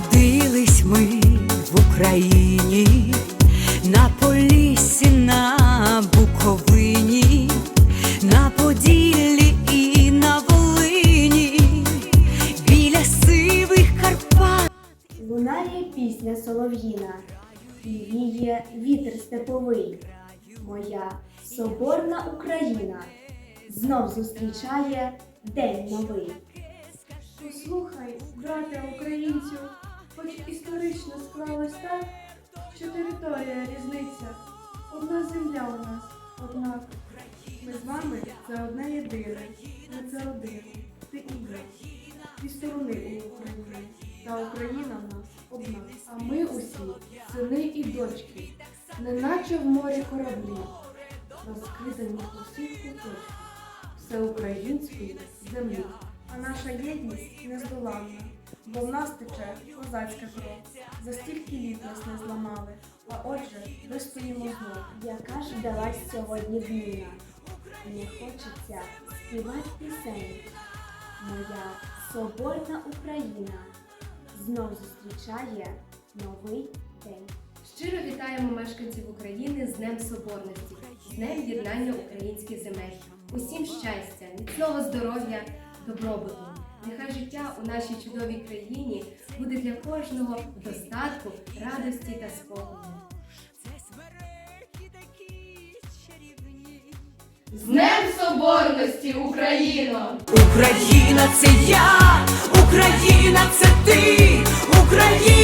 Народились ми в Україні, на Поліссі, на Буковині, на Поділлі і на Волині, біля сивих Карпат. Лунає пісня солов'їна, і віє вітер степовий. Моя соборна Україна знов зустрічає день новий. Послухай, брате історично склалось так, що територія різниця. Одна земля у нас, однак. Ми з вами це одне єдине, ми це один, ти і я. Сторони у Україні, та Україна в нас одна. А ми усі сини і дочки, неначе в морі кораблі, розкидані у всіх куточках всеукраїнської землі. А наша єдність нездоланна, бо в нас тече козацька кров. За стільки літ нас не зламали, а отже, вистоїмо знов. Яка ж вдалась сьогодні днина? Не хочеться співати пісень. Моя соборна Україна знов зустрічає новий день. Щиро вітаємо мешканців України з Днем Соборності, з Днем єднання українських земель. Усім щастя, міцного здоров'я, добробуту. Нехай життя у нашій чудовій країні буде для кожного в достатку, радості та спокою. З Днем Соборності, Україно! Україна це я, Україна це ти, Україна